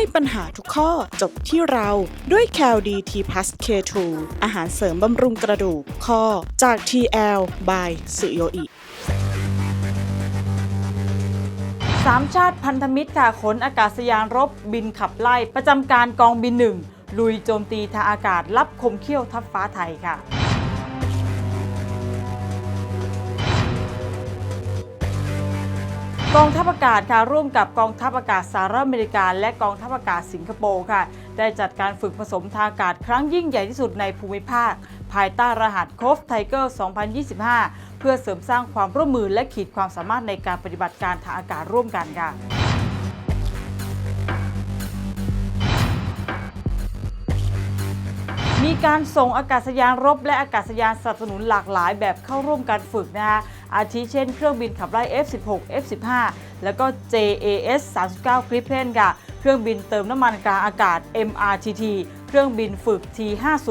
ให้ปัญหาทุกข้อจบที่เราด้วย c a l d t p l u s K2 อาหารเสริมบำรุงกระดูกข้อจาก TL by สุโยอิสามชาติพันธมิตรค่ะขนอากาศยานรบบินขับไล่ ประจำการกองบินหนึ่งลุยโจมตีทางอากาศรับคมเขี้ยวทัพฟ้าไทยค่ะ กองทัพอากาศค่ะร่วมกับกองทัพอากาศสหรัฐอเมริกา และกองทัพอากาศสิงคโปร์ค่ะ ได้จัดการฝึกผสมทางอากาศครั้งยิ่งใหญ่ที่สุดในภูมิภาค ภายใต้รหัสโคฟไทเกอร์ 2025 เพื่อเสริมสร้างความร่วมมือและขีดความสามารถในการปฏิบัติการทางอากาศร่วมกันค่ะ มีการส่งอากาศยานรบ และอากาศยานสนับสนุนหลากหลายแบบเข้าร่วมการฝึกนะคะอาทิเช่นเครื่องบินขับไล่ F16 F15 แล้วก็ JAS 39 Gripen ค่ะ เครื่องบินเติมน้ำมันกลางอากาศ MRTT เครื่องบินฝึก T50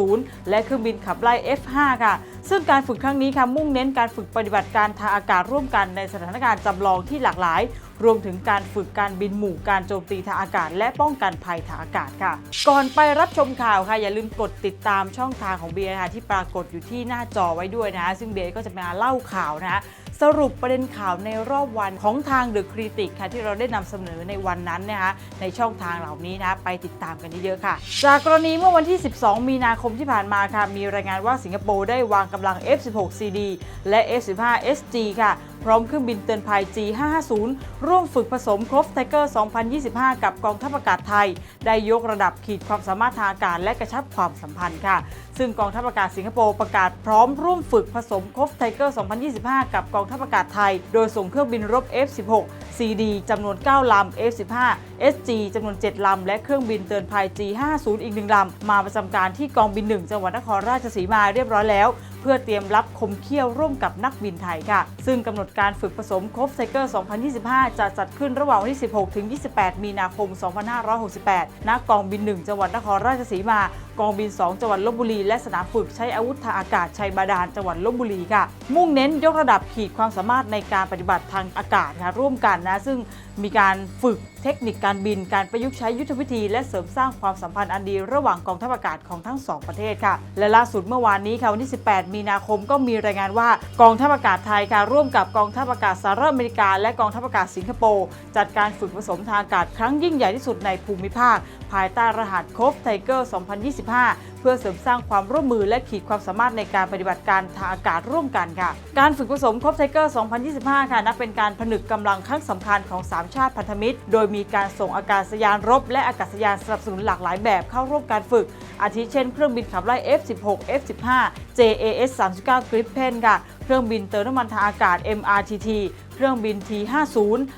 และเครื่องบินขับไล่ F5 ค่ะ ซึ่งการฝึกครั้งนี้ค่ะมุ่งเน้นการฝึกปฏิบัติการทางอากาศร่วมกันในสถานการณ์จำลองที่หลากหลาย รวมถึงการฝึกการบินหมู่การโจมตีทางอากาศ และป้องกันภัยทางอากาศค่ะ ก่อนไปรับชมข่าวค่ะ อย่าลืมกดติดตามช่องทางของเบียร์ค่ะที่ปรากฏอยู่ที่หน้าจอไว้ด้วยนะ ซึ่งเบียร์ก็จะมาเล่าข่าวนะคะ สรุปประเด็นข่าวในรอบวันของทางเดอะคริติกค่ะที่เราได้นำเสนอในวันนั้นนะคะในช่องทางเหล่านี้นะไปติดตามกันเยอะๆค่ะ จากกรณีเมื่อวันที่ 12 มีนาคมที่ผ่านมาค่ะมีรายงานว่าสิงคโปร์ได้วางกำลัง F16CD และ F15SG ค่ะ พร้อมเครื่องบินเตือนภัย G550 ร่วมฝึกผสมครบไทเกอร์2025 กับกองทัพอากาศไทย ได้ยกระดับขีดความสามารถทางอากาศและกระชับความสัมพันธ์ค่ะ ซึ่งกองทัพอากาศสิงคโปร์ประกาศพร้อมร่วมฝึกผสมครบไทเกอร์2025 กับกองทัพอากาศไทย โดยส่งเครื่องบินรบ F16 CD จำนวน 9 ลำ F15 SG จำนวน 7 ลำ และเครื่องบินเตือนภัย G50 อีก 1 ลำ มาประจำการที่กองบิน 1 จังหวัดนครราชสีมาเรียบร้อยแล้วเพื่อเตรียมรับคมเขี้ยวร่วมกับนักบินไทยค่ะ ซึ่งกำหนดการฝึกผสมคบไซเกอร์2025 จะจัดขึ้นระหว่างวันที่ 16 ถึง 28 มีนาคม 2568 ณ กองบิน 1 จังหวัดนครราชสีมา กองบิน 2 จังหวัดลบบุรี และสนามฝึกใช้อาวุธทางอากาศชัยบาดาลจังหวัดลบบุรีค่ะ มุ่งเน้นยกระดับขีดความสามารถในการปฏิบัติทางอากาศค่ะร่วมกันนะ ซึ่งมีการฝึกเทคนิคการบิน การประยุกต์ใช้ยุทธวิธี และเสริมสร้างความสัมพันธ์อันดีระหว่างกองทัพอากาศของทั้งสองประเทศค่ะ และล่าสุดเมื่อวานนี้ค่ะวันที่ 18 มีนาคมก็มีรายงานว่ากองทัพอากาศไทยค่ะร่วมกับกองทัพอากาศสหรัฐอเมริกา และกองทัพอากาศสิงคโปร์จัดการฝึกผสมทางอากาศครั้งยิ่งใหญ่ที่สุดในภูมิภาค ภายใต้รหัสโคฟไทเกอร์2025เพื่อเสริมสร้างความร่วมมือและขีดความสามารถในการปฏิบัติการทางอากาศร่วมกันค่ะ การฝึกผสมโคฟไทเกอร์ 2025 ค่ะนับเป็นการผนึกกำลังครั้งสำคัญของ 3 ชาติพันธมิตร โดยมีการส่งอากาศยานรบ และอากาศยานสนับสนุนหลากหลายแบบเข้าร่วมการฝึก อาทิเช่นเครื่องบินขับไล่ F16 F15 JAS 39 Gripen ค่ะ เครื่องบินเติมน้ำมันทางอากาศ MRTT เครื่องบิน T50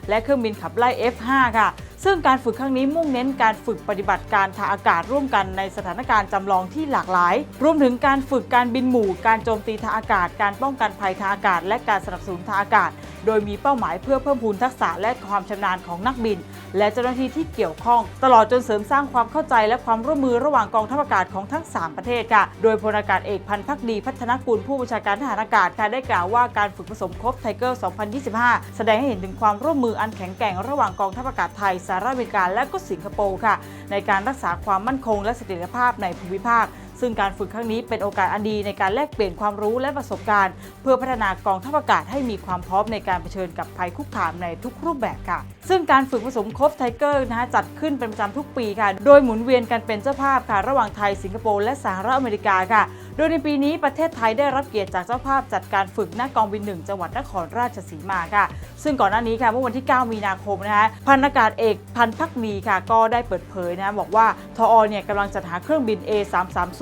และเครื่องบินขับไล่ F5 ค่ะ ซึ่งการฝึกครั้งนี้มุ่งเน้นการฝึกปฏิบัติการทางอากาศร่วมกันในสถานการณ์จำลองที่หลากหลาย รวมถึงการฝึกการบินหมู่ การโจมตีทางอากาศ การป้องกันภัยทางอากาศ และการสนับสนุนทางอากาศ โดยมีเป้าหมายเพื่อเพิ่มพูนทักษะและความชำนาญของนักบิน และเจ้าหน้าที่ที่เกี่ยวข้อง ตลอดจนเสริมสร้างความเข้าใจและความร่วมมือระหว่างกองทัพอากาศของทั้ง 3 ประเทศค่ะ โดยพลอากาศเอกพันธ์พักดีพัฒนกุลผู้บัญชาการทหารอากาศค่ะได้กล่าวว่าการฝึกผสมครบไทเกอร์ 2025 แสดงให้เห็นถึงความร่วมมืออันแข็งแกร่งระหว่างกองทัพอากาศไทยสหรัฐอเมริกาและก็สิงคโปร์ค่ะ ในการรักษาความมั่นคงและเสถียรภาพในภูมิภาค ซึ่งการฝึกครั้งนี้เป็นโอกาสอันดีในการแลกเปลี่ยนความรู้และประสบการณ์ เพื่อพัฒนากองทัพอากาศให้มีความพร้อมในการเผชิญกับภัยคุกคามในทุกรูปแบบค่ะ ซึ่งการฝึกผสมคบไทเกอร์นะคะจัดขึ้นเป็นประจำทุกปีค่ะ โดยหมุนเวียนกันเป็นเจ้าภาพค่ะ ระหว่างไทยสิงคโปร์และสหรัฐอเมริกาค่ะ โดยในปีนี้ประเทศไทยได้รับเกียรติจากเจ้าภาพจัดการฝึกนักองบินหนึ่งจังหวัดนครราชสีมาค่ะ ซึ่งก่อนหน้านี้ค่ะเมื่อวันที่ 9 มีนาคมนะคะพันอากาศเอกพันพักมีค่ะก็ได้เปิดเผยนะบอกว่าทอเนี่ยกำลังจัดหาเครื่องบิน A330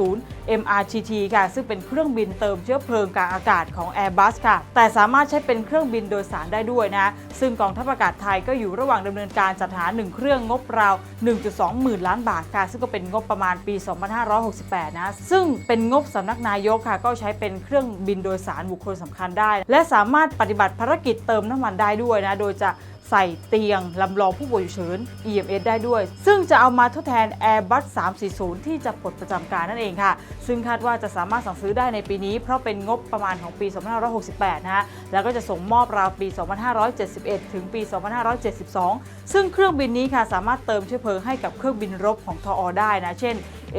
MRTT ค่ะ ซึ่งเป็นเครื่องบินเติมเชื้อเพลิงกลางอากาศของ Airbus ค่ะ แต่สามารถใช้เป็นเครื่องบินโดยสารได้ด้วยนะ ซึ่งกองทัพอากาศไทยก็อยู่ระหว่างดำเนินการจัดหา 1 เครื่องงบราว 1.2 หมื่นล้านบาทค่ะ ซึ่งก็เป็นงบประมาณปี 2568 นะ ซึ่งเป็นงบสำนักนายกค่ะ ก็ใช้เป็นเครื่องบินโดยสารบุคคลสำคัญได้ และสามารถปฏิบัติภารกิจเติมน้ำมันได้ด้วยนะ โดยจะ ใส่เตียงลำลองผู้ป่วยฉุกเฉิน EMS ได้ด้วย ซึ่งจะเอามาทดแทน Airbus 340 ที่จะปลดประจำการนั่นเองค่ะ ซึ่งคาดว่าจะสามารถสั่งซื้อได้ในปีนี้ เพราะเป็นงบประมาณของปี 2568 นะฮะ แล้วก็จะส่งมอบราวปี 2571 ถึงปี 2572 ซึ่งเครื่องบินนี้ค่ะสามารถเติมเชื้อเพลิงให้กับเครื่องบินรบของทออได้นะ เช่น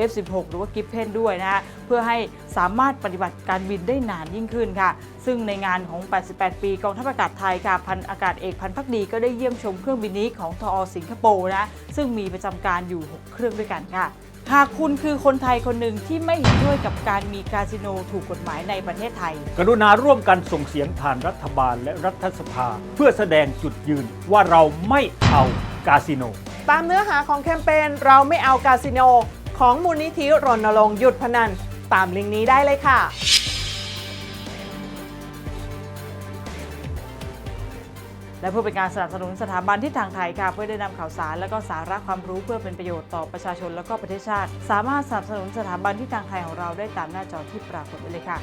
F16 หรือว่ากิฟเพนด้วยนะฮะเพื่อให้สามารถปฏิบัติการบินได้นานยิ่งขึ้นค่ะ ซึ่งในงานของ 88 ปีกองทัพอากาศไทยค่ะพันอากาศเอกพันพักดีก็ได้เยี่ยมชมเครื่องบินนี้ของทออสิงคโปร์นะซึ่งมีประจำการอยู่ 6 เครื่องด้วยกันค่ะหากคุณคือคนไทยคนหนึ่งที่ไม่เห็นด้วยกับการมีคาสิโนถูกกฎหมายในประเทศไทย กรุณาร่วมกันส่งเสียงผ่านรัฐบาลและรัฐสภา เพื่อแสดงจุดยืนว่าเราไม่เอากาสิโน ตามเนื้อหาของแคมเปญเราไม่เอากาสิโน ของมูลนิธิรณรงค์หยุดพนัน ตามลิงก์นี้ได้เลยค่ะและเพื่อเป็นการสนับสนุนสถาบันที่ทางไทยค่ะ เพื่อได้นำข่าวสารและก็สาระความรู้เพื่อเป็นประโยชน์ต่อประชาชนและก็ประเทศชาติ สามารถสนับสนุนสถาบันที่ทางไทยของเราได้ตามหน้าจอที่ปรากฏไว้เลยค่ะ